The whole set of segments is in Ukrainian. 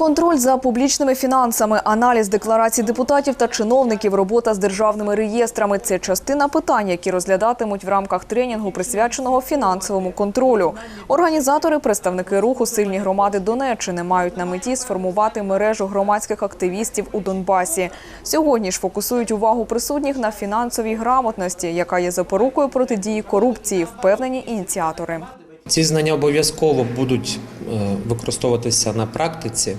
Контроль за публічними фінансами, аналіз декларацій депутатів та чиновників, робота з державними реєстрами – це частина питань, які розглядатимуть в рамках тренінгу, присвяченого фінансовому контролю. Організатори, представники руху «Сильні громади Донеччини мають на меті сформувати мережу громадських активістів у Донбасі. Сьогодні ж фокусують увагу присутніх на фінансовій грамотності, яка є запорукою протидії корупції, впевнені ініціатори. Ці знання обов'язково будуть е, використовуватися на практиці,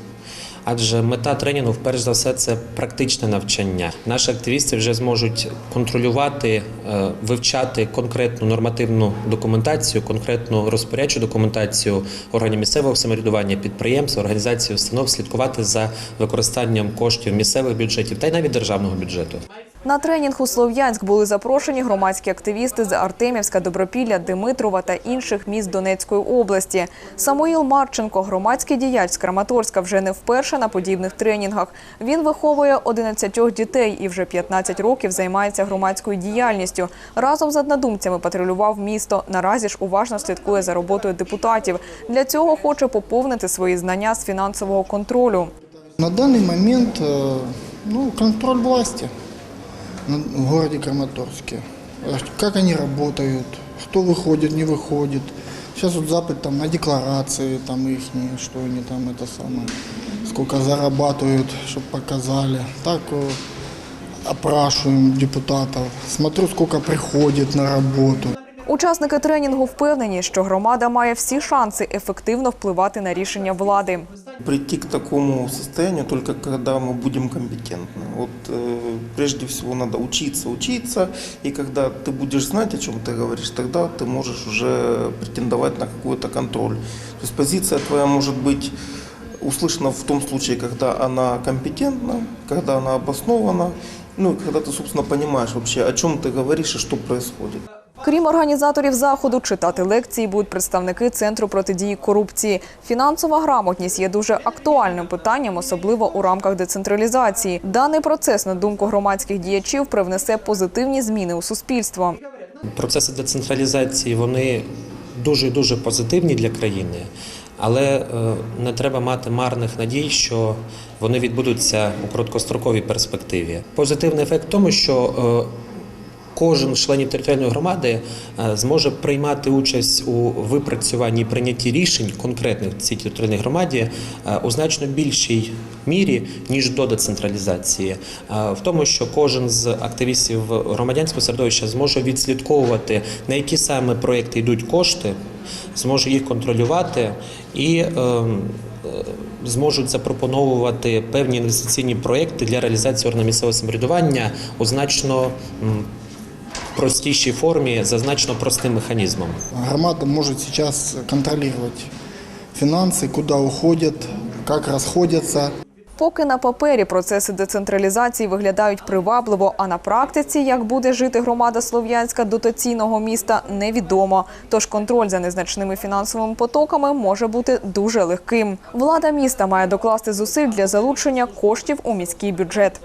адже мета тренінгу, перш за все, це практичне навчання. Наші активісти вже зможуть контролювати, е, вивчати конкретну нормативну документацію, конкретну розпорядчу документацію органів місцевого самоврядування, підприємств, організацій, установ, слідкувати за використанням коштів місцевих бюджетів та й навіть державного бюджету. На тренінг у Слов'янськ були запрошені громадські активісти з Артемівська, Добропілля, Димитрова та інших міст Донецької області. Самуїл Марченко, громадський діяч з Краматорська, вже не вперше на подібних тренінгах. Він виховує 11 дітей і вже 15 років займається громадською діяльністю. Разом з однодумцями патрулював місто. Наразі ж уважно слідкує за роботою депутатів. Для цього хоче поповнити свої знання з фінансового контролю. На данный момент э, ну, контроль власти на- в городе Краматорске. Э, Как они работают, кто выходит, не выходит. Сейчас вот запад там на декларации там их, что они там это самое, сколько зарабатывают, чтобы показали. Так э, опрашиваем депутатов, смотрю, сколько приходит на работу. Учасники тренінгу впевнені, що громада має всі шанси ефективно впливати на рішення влади. Прийти к такому состоянию только когда мы будем компетентны. Вот э, прежде всего надо учиться, учиться, и когда ты будешь знать, о чем ты говоришь, тогда ты можешь уже претендовать на какой-то контроль. То есть позиция твоя может быть услышана в том случае, когда она компетентна, когда она обоснована, ну и когда ты, собственно, понимаешь вообще, о чем ты говоришь и что происходит. Крім організаторів заходу, читати лекції будуть представники Центру протидії корупції. Фінансова грамотність є дуже актуальним питанням, особливо у рамках децентралізації. Даний процес, на думку громадських діячів, привнесе позитивні зміни у суспільство. Процеси децентралізації вони дуже дуже позитивні для країни, але е, не треба мати марних надій, що вони відбудуться у короткостроковій перспективі. Позитивний ефект в тому, що е, Кожен членів територіальної громади е, зможе приймати участь у випрацюванні і прийнятті рішень конкретних в цій територіальній громаді е, у значно більшій мірі ніж до децентралізації. Е, В тому, що кожен з активістів громадянського середовища зможе відслідковувати на які саме проекти йдуть кошти, зможе їх контролювати і зможуть запропоновувати певні інвестиційні проекти для реалізації органів місцевого самоврядування у значно простішій формі за значно простим механізмом. Громада может сейчас контролировать финансы, куда уходят, как расходятся. Поки на папері процеси децентралізації виглядають привабливо, а на практиці, як буде жити громада Слов'янська дотаційного міста, невідомо. Тож контроль за незначними фінансовими потоками може бути дуже легким. Влада міста має докласти зусиль для залучення коштів у міський бюджет.